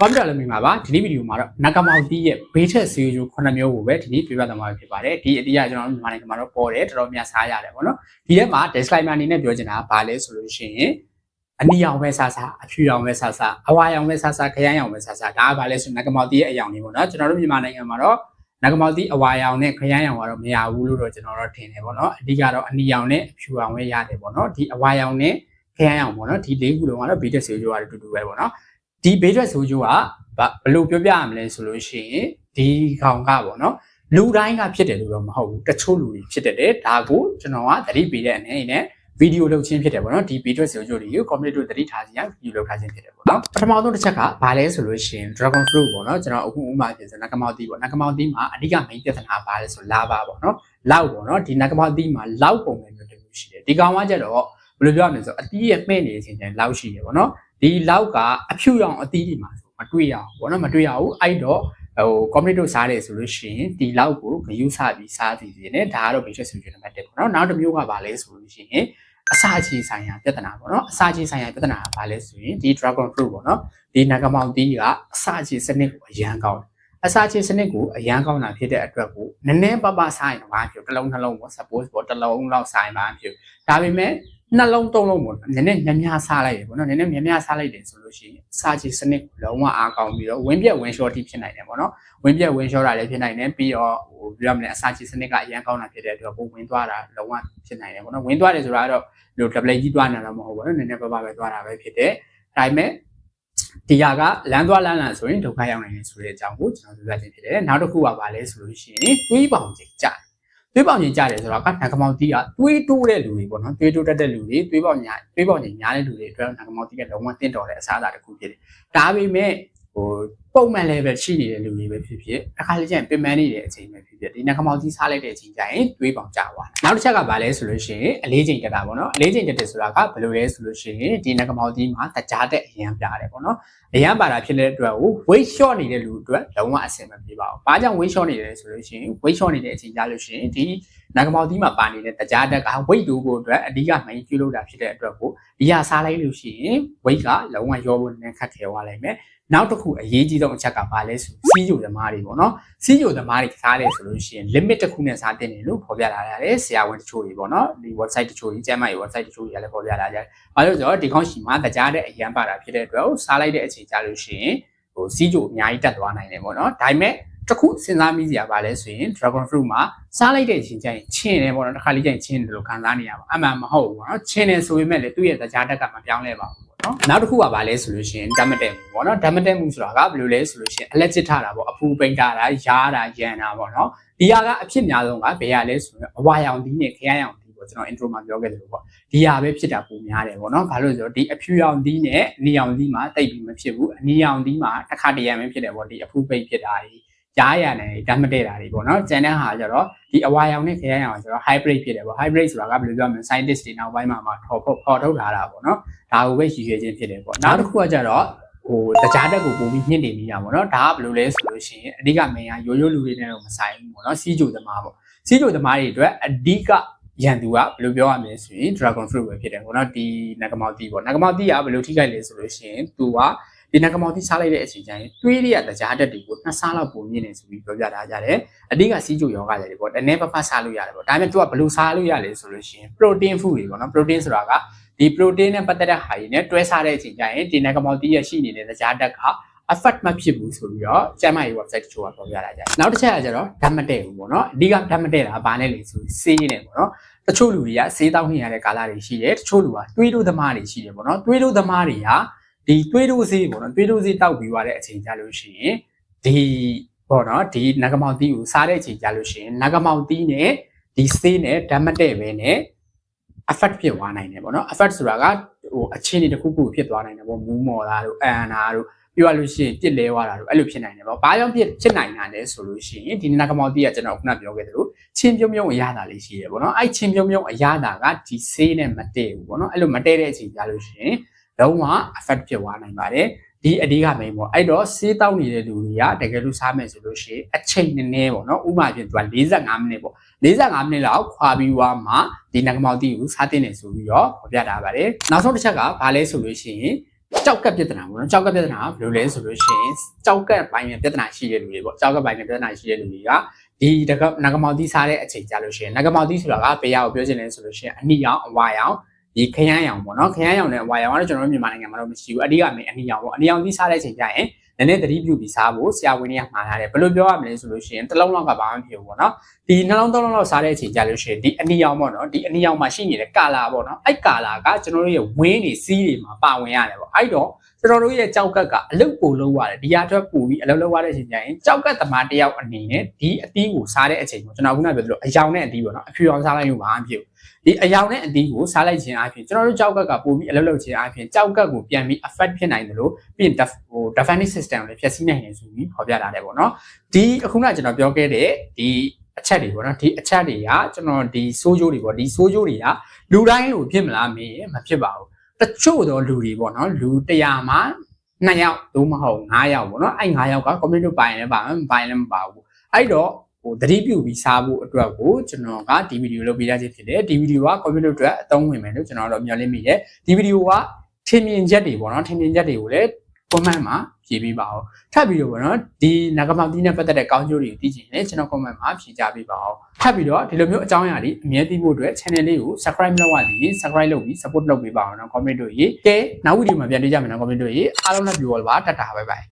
ကွန်ပျူတာလည်းမြင်ပါပါဒီနေ့ဗီဒီယိုမှာတော့နဂမောင်တီးရဲ့ဘေးထက်ဆေးဂျူ9မျိုးကိုပဲဒီနေ့ပြပြသွားမှာဖြစ်ပါတယ်ဒီအတရားကျွန်တော်တို့မြန်မာနိုင်ငံမှာတော့ပေါ်တယ်တော်တော်များစားရတယ်ပေါ့နော်ဒီထဲမှာ disclaimer အနေနဲ့ပြောချင်တာကဘာလဲဆိုလို့ရှိရင်အနီရောင်ပဲဆဆအဖြူရောင်ပဲဆဆအဝါရောင်ပဲဆဆခရမ်းရောင်ပဲဆဆဒါကဘာလဲဆိုနဂမောင်တီးရဲ့အယောင်တွေပေါ့နော်ကျွန်တော်တို့မြန်မာနိုင်ငံမှာတော့နဂမောင်တီးအဝါရောင်နဲ့ခရမ်းရောင်ကတော့မရဘူးလို့တော့ကျွန်တော်တို့ထင်တယ်ပေါ့နော်အဓိကတော့အနီရောင်နဲ့အဖြူရောင်ပဲရတယ်ပေါ့နော်ဒီအဝါရောင်နဲ့ခရမ်းရောင်ပေါ့နော်ဒီလေးခုလုံးကတော့ဘေးထက်ဆေးဂျူကတော့တူတူပဲပေါ့နော် ဒီဘေးထက်ဆေးဂျူကဘာဘယ်လိုပြောပြရမလဲဆိုလို့ရှိရင်ဒီကောင်ကပေါ့နော်လူတိုင်းကဖြစ်တယ်လို့တော့မဟုတ်ဘူးတချို့လူတွေဖြစ်တယ်ဒါကိုကျွန်တော်ကသတိပေးတဲ့အနေနဲ့ဗီဒီယိုလုပ်ချင်းဖြစ်တယ်ပေါ့နော်ဒီဗီဒီယိုဆိုကြိုတွေကို community တို့သတိထားစီရဗီဒီယိုလုပ်ထားခြင်းဖြစ်တယ်ပေါ့နော်ပထမဆုံးတစ်ချက်ကဘာလဲဆိုလို့ရှိရင် dragon fruit ပေါ့နော်ကျွန်တော်အခုဥမာပြင်ဆိုနဂမောက်တီပေါ့နဂမောက်တီမှာအဓိက main ပြဿနာဘာလဲဆိုလာပါပေါ့နော်လောက်ပေါ့နော်ဒီနဂမောက်တီမှာလောက်ပုံပဲမျိုးတမျိုးရှိတယ်ဒီကောင်ကကြတော့ဘယ်လိုပြောရမလဲဆိုအတီးရဲ့မှဲ့နေတဲ့အချိန်ကျရင်လောက်ရှိတယ်ပေါ့နော် ဒီလောက်ကအဖြူရောင်အတီးဒီမှာမတွေ့ရအောင်ဘောနော်မတွေ့ရဘူးအဲ့တော့ဟို community တို့စားတယ်ဆိုလို့ရှိရင်ဒီလောက်ကိုဂယူးစပြီးစားစီစီနဲ့ဒါကတော့ basic solution နံပါတ်1ပေါ့နော်နောက်တစ်မျိုးကဘာလဲဆိုလို့ရှိရင်အစာချေဆိုင်ရာပြဿနာပေါ့နော်အစာချေဆိုင်ရာပြဿနာကဘာလဲဆိုရင်ဒီ dragon fruit ပေါ့နော်ဒီနဂမောင်တီးကအစာချေစနစ်ကိုအရန်ကောင်းတယ်အစာချေစနစ်ကိုအရန်ကောင်းတာဖြစ်တဲ့အတွက်ကိုနည်းနည်းပပစားရင်တော့ဘာဖြစ်တစ်လုံးနှလုံးပေါ့ suppose ပေါ့တစ်လုံးလောက်စားရင်ဘာဖြစ်ဒါပေမဲ့ နှလုံးသုံးလုံးပေါ့နည်းနည်းများများစားလိုက်တယ်ပေါ့နော်နည်းနည်းများများစားလိုက်တယ်ဆိုလို့ရှိရင်စာချီစနစ်ကိုလုံးဝအားကောင်းပြီးတော့ဝင်းပြက်ဝင်းရှော့တိဖြစ်နိုင်တယ်ပေါ့နော်ဝင်းပြက်ဝင်းရှော့တာလည်းဖြစ်နိုင်တယ်ပြီးတော့ဟိုပြောရမလဲအစာချီစနစ်ကအရန်ကောင်းတာဖြစ်တဲ့အတွက်ကိုဝင်းသွားတာလုံးဝဖြစ်နိုင်တယ်ပေါ့နော်ဝင်းသွားတယ်ဆိုတာကတော့ဒီလို double ကြီးသွားနေတာမဟုတ်ဘူးပေါ့နော်နည်းနည်းပါးပါးပဲသွားတာပဲဖြစ်တယ်ဒါပေမဲ့ဒီဟာကလမ်းသွားလမ်းလန်ဆိုရင်ဒုက္ခရောက်နိုင်တယ်ဆိုတဲ့အကြောင်းကိုကျွန်တော်ပြောပြခြင်းဖြစ်တယ်နောက်တစ်ခုကဘာလဲဆိုလို့ရှိရင်တွေးပေါင်ချိန်ကြာတွေး ပေါင်ချိန်ကြားတယ်ဆိုတော့ကနဂမောင်တီးကတွေးတိုးတဲ့လူတွေပေါ့နော်တွေးတိုးတတ်တဲ့လူတွေတွေးပေါင်ညာတွေးပေါင်ချိန်ညားတဲ့လူတွေအတွက်နဂမောင်တီးကလုံးဝတင့်တော်တဲ့အစားအစာတစ်ခုဖြစ်တယ်ဒါပေမဲ့ ဟိုပုံမှန် level ရှိနေတဲ့လူတွေပဲဖြစ်ဖြစ်အခါလေးကျရင်ပင်ပန်းနေတဲ့အချိန်ပဲဖြစ်ဖြစ်ဒီနဂမောင်တီးစားလိုက်တဲ့အချိန်ကျရင်တွေးပေါင်ကြသွားတယ်နောက်တစ်ချက်ကဘာလဲဆိုလို့ရှိရင်အလေးချိန်တက်တာပေါ့နော်အလေးချိန်တက်တယ်ဆိုတာကဘယ်လိုလဲဆိုလို့ရှိရင်ဒီနဂမောင်တီးမှာတကြားတက်အရန်ပြတယ်ပေါ့နော်အရန်ပါတာဖြစ်တဲ့အတွက်ကို weight short နေတဲ့လူအတွက်လုံးဝအဆင်မပြေပါဘူး။ဘာကြောင့် weight short နေတယ်ဆိုလို့ရှိရင် weight short နေတဲ့အချိန်ကြလို့ရှိရင်ဒီနဂမောက်တီးမှာပါနေတဲ့တကြားတက်က weight တိုးဖို့အတွက်အဓိက main ပြုလုပ်တာဖြစ်တဲ့အတွက်ကိုဒီဟာစားလိုက်လို့ရှိရင် weight ကလုံးဝရောဖို့နည်းခက်ခဲသွားလိမ့်မယ်။ နောက်တစ်ခုအရေးကြီးဆုံးအချက်ကဘာလဲဆိုစီးကြိုသမားတွေပေါ့နော်။စီးကြိုသမားတွေစားတယ်ဆိုလို့ရှိရင် limit တစ်ခုနဲ့စားတင်တယ်လို့ဖော်ပြလာရတယ်ဆရာဝန်တချို့တွေပေါ့နော်။ဒီ website တချို့ကြီးကျမ်းမာရေး website တချို့ကြီးလည်းဖော်ပြလာကြတယ်။ဘာလို့လဲဆိုတော့ဒီခေါင်းရှိမှာတကြားတဲ့အရန်ပါတာဖြစ်တဲ့အတွက်စားလိုက်တဲ့အချိန်ကြလို့ရှိရင်ဟိုစီးကြိုအများကြီးတက်သွားနိုင်တယ်ပေါ့နော်။ဒါပေမဲ့တစ်ခုစဉ်းစားမိစရာပါလဲဆိုရင် dragon fruit မှာစားလိုက်တဲ့အချိန်ကျရင်ချင်းတယ်ပေါ့နော်တစ်ခါလေးကျရင်ချင်းတယ်လို့ခံစားနေရပါအမှန်မဟုတ်ဘူးပေါ့နော်ချင်းတယ်ဆိုပေမဲ့လေသူ့ရဲ့တရားတက်ကမပြောင်းလဲပါဘူးပေါ့ နော်နောက်တစ်ခုကပါလဲဆိုလို့ရှိရင်ဓာတ်မတက်မှုပေါ့နော်ဓာတ်မတက်မှုဆိုတာကဘယ်လိုလဲဆိုလို့ရှိရင် allergic ထတာပေါ့အဖူပိန်တာတာရားတာရန်တာပေါ့နော်ဒီဟာကအဖြစ်များဆုံးကဘယ်ရလဲဆိုရင်အဝါရောင်ဒီနဲ့ခရမ်းရောင်ဒီပေါ့ကျွန်တော် intro မှာပြောခဲ့တယ်လို့ပေါ့ဒီဟာပဲဖြစ်တာပုံများတယ်ပေါ့နော်ဘာလို့လဲဆိုတော့ဒီအဖြူရောင်ဒီနဲ့အနီရောင်ဒီမှာတိတ်ပြီးမဖြစ်ဘူးအနီရောင်ဒီမှာတစ်ခါတရံပဲဖြစ်တယ်ပေါ့ဒီအဖူပိန်ဖြစ်တာကြီး ကြားရနေဓာတ်မတည့်တာတွေပေါ့နော်ကျန်တဲ့ဟာကျတော့ဒီအဝါရောင်နဲ့ခရမ်းရောင်ကျတော့ hybrid ဖြစ်တယ်ပေါ့ hybrid ဆိုတာကဘယ်လိုပြောမလဲ scientist တွေနောက်ပိုင်းမှာမှထော်ဖော်ဖော်ထုတ်လာတာပေါ့နော်ဒါကိုပဲရည်ရွယ်ခြင်းဖြစ်တယ်ပေါ့နောက်တစ်ခုကကျတော့ဟိုတကြားတက်ကိုပုံပြီးမြင့်နေမိတာပေါ့နော်ဒါကဘယ်လိုလဲဆိုလို့ရှိရင်အဓိကမင်းကရိုးရိုးလူတွေနဲ့တော့မဆိုင်ဘူးပေါ့နော်စီးကြိုသမားပေါ့စီးကြိုသမားတွေအတွက်အဓိကရန်သူကဘယ်လိုပြောရမလဲဆိုရင် dragon fruit ပဲဖြစ်တယ်ပေါ့နော်ဒီနဂမောက်တီပေါ့နဂမောက်တီကဘယ်လိုထိခိုက်လဲဆိုလို့ရှိရင်သူက ဒီနဂမောင်တိစားလိုက်တဲ့အချိန်ကျရင်တွေးရတဲ့ကြားတက်တွေကိုနှစ်ဆလောက်ပုံမြင့်နေဆိုပြီးပြောပြထားကြတယ်အဓိကစီးကြိုယောဂတွေပေါ့တနေ့ပပစားလို့ရတယ်ပေါ့ဒါပေမဲ့သူကဘယ်လိုစားလို့ရလဲဆိုလို့ရှိရင် protein food တွေပေါ့နော် protein ဆိုတာကဒီ protein နဲ့ပတ်သက်တဲ့ဟာတွေနဲ့တွဲစားတဲ့အချိန်ကျရင်ဒီနဂမောင်တိရရှိနေတဲ့ကြားတက်က effect မဖြစ်ဘူးဆိုပြီးတော့ကျမ်းမာရေး website တချို့ကပြောပြလာကြတယ်နောက်တစ်ချက်ကကျတော့ဓာတ်မတည့်ဘူးပေါ့နော်အဓိကဓာတ်မတည့်တာကဘာနဲ့လဲဆိုစေးနေပေါ့နော်တချို့လူတွေကစေးတောင်းနေရတဲ့ကာလတွေရှိတယ်တချို့လူကတွေးလို့သမားတွေရှိတယ်ပေါ့နော်တွေးလို့သမားတွေက ဒီတွေးတိုးစေးပေါ့နော်တွေးတိုးစေးတောက်ပြီးသွားတဲ့အချိန်ကြလို့ရှိရင်ဒီပေါ့နော်ဒီနဂမောင်တီးကိုစားတဲ့အချိန်ကြလို့ရှိရင်နဂမောင်တီးနဲ့ဒီစေးနဲ့ဓာတ်မတည့်ပဲနဲ့ effect ဖြစ်သွားနိုင်တယ်ပေါ့နော် effect ဆိုတာကဟိုအခြေအနေတစ်ခုခုဖြစ်သွားနိုင်တယ်ပေါ့မူးမော်တာတို့အန်နာတို့ပြောရလို့ရှိရင်ပြစ်လဲသွားတာတို့အဲ့လိုဖြစ်နိုင်တယ်ပေါ့ဘာကြောင့်ဖြစ်ဖြစ်နိုင်တာလဲဆိုလို့ရှိရင်ဒီနဂမောင်တီးကကျွန်တော်ခုနပြောခဲ့သလိုချင်းပြုံးပြုံးအရသာလေးရှိတယ်ပေါ့နော်အဲ့ချင်းပြုံးပြုံးအရသာကဒီဆေးနဲ့မတည့်ဘူးပေါ့နော်အဲ့လိုမတည့်တဲ့အချိန်ကြလို့ရှိရင် လုံးဝ effect ဖြစ်သွားနိုင်ပါတယ်ဒီအဓိက main ပေါ့အဲ့တော့ဆေးတောက်နေတဲ့လူတွေကတကယ်လို့စားမယ်ဆိုလို့ရှိရင်အချိန်နည်းနည်းပေါ့နော်ဥပမာဖြင့်သူက45မိနစ်ပေါ့45မိနစ်လောက်ခွာပြီးွားမှဒီနဂမောက်တီကိုစားတင်နေဆိုပြီးတော့ဖော်ပြထားပါတယ်နောက်ဆုံးတစ်ချက်ကဘာလဲဆိုလို့ရှိရင်ကြောက်ကက်ပြဿနာပေါ့နော်ကြောက်ကက်ပြဿနာကဘယ်လိုလဲဆိုလို့ရှိရင်ကြောက်ကက်ပိုင်းရဲ့ပြဿနာရှိတဲ့လူတွေပေါ့ကြောက်ကက်ပိုင်းရဲ့ပြဿနာရှိတဲ့လူတွေကဒီတကနဂမောင်သီးစားတဲ့အချိန်ကြလို့ရှိရင်နဂမောင်သီးဆိုတာကဘယ်ရကိုပြောချင်လဲဆိုလို့ရှိရင်အနီရောင်အဝါရောင် ဒီခရမ်းရောင်ပေါ့နော်ခရမ်းရောင်နဲ့အဝါရောင်ကတော့ကျွန်တော်တို့မြန်မာနိုင်ငံမှာတော့မရှိဘူးအဓိကအမေအနီရောင်ပေါ့အနီရောင်သီးစားတဲ့အချိန်ကျရင်နည်းနည်းသတိပြုပြီးစားဖို့ဆရာဝန်တွေကမှာထားတယ်ဘယ်လိုပြောရမလဲဆိုလို့ရှိရင်တစ်လုံးလောက်ကဘာမှမဖြစ်ဘူးပေါ့နော်ဒီနှလုံးသုံးလုံးလောက်စားတဲ့အချိန်ကြလို့ရှိရင်ဒီအနီရောင်ပေါ့နော်ဒီအနီရောင်မှာရှိနေတဲ့ကာလာပေါ့နော်အဲ့ကာလာကကျွန်တော်တို့ရဲ့ဝင်းတွေစီးတွေမှာပါဝင်ရတယ်ပေါ့အဲ့တော့ ကျွန်တော်တို့ရဲ့ကြောက်ကက်ကအလုတ်ပိုလုံးရတယ်ဒီဟာအတွက်ပို့ပြီးအလုပ်လုပ်ရတဲ့အချိန်ကျရင်ကြောက်ကက်သမားတယောက်အနေနဲ့ဒီအသီးကိုစားတဲ့အချိန်ကိုကျွန်တော်ခုနပြောသလိုအယောင်နဲ့အသီးပေါ့နော်အဖြူအောင်စားလိုက်လို့မအားဖြစ်ဘူးဒီအယောင်နဲ့အသီးကိုစားလိုက်ခြင်းအပြင်ကျွန်တော်တို့ကြောက်ကက်ကပို့ပြီးအလုပ်လုပ်ခြင်းအပြင်ကြောက်ကက်ကိုပြန်ပြီး affect ဖြစ်နိုင်တယ်လို့ပြီးရင် def- ဟို defensive system ကိုလည်းဖျက်ဆီးနိုင်တယ်ဆိုပြီးဖော်ပြထားတယ်ပေါ့နော်ဒီအခုနကကျွန်တော်ပြောခဲ့တဲ့ဒီအချက်တွေပေါ့နော်ဒီအချက်တွေကကျွန်တော်ဒီစိုးကြိုးတွေပေါ့ဒီစိုးကြိုးတွေကလူတိုင်းကိုဖြစ်မလားမေးရင်မဖြစ်ပါဘူး တချို့သောလူတွေပေါ့နော်လူ100မှာ2ယောက်သို့မဟုတ်9ယောက်ပေါ့နော်အဲ့9ယောက်က computer ပိုင်လည်းပါမယ်မပိုင်လည်းမပါဘူးအဲ့တော့ဟိုသတိပြုပြီးစားဖို့အတွက်ကိုကျွန်တော်ကဒီဗီဒီယိုလုပ်ပေးရခြင်းဖြစ်တယ်ဒီဗီဒီယိုက computer အတွက်အသုံးဝင်မယ်လို့ကျွန်တော်တို့မျှော်လင့်မိတယ်ဒီဗီဒီယိုကထင်မြင်ချက်တွေပေါ့နော်ထင်မြင်ချက်တွေကိုလည်း comment မှာဖြေပေးပါဦးထပ်ပြီးတော့ပေါ့နော်ဒီနဂမောင်တီးနဲ့ပတ်သက်တဲ့ကောင်းကျိုးတွေကိုသိချင်ရင်လည်းကျွန်တော် comment မှာဖြေကြပေးပါဦးထပ်ပြီးတော့ဒီလိုမျိုးအကြောင်းအရာတွေအမြဲသိဖို့အတွက် channel လေးကို subscribe လုပ်ရသည် subscribe လုပ်ပြီး support လုပ်ပေးပါအောင်နော် comment တို့ရေကဲနောက်ဗီဒီယိုမှာပြန်တွေ့ကြမယ်နော် comment တို့ရေအားလုံးလည်း viewer ပါတတ်တာဘိုင်ဘိုင်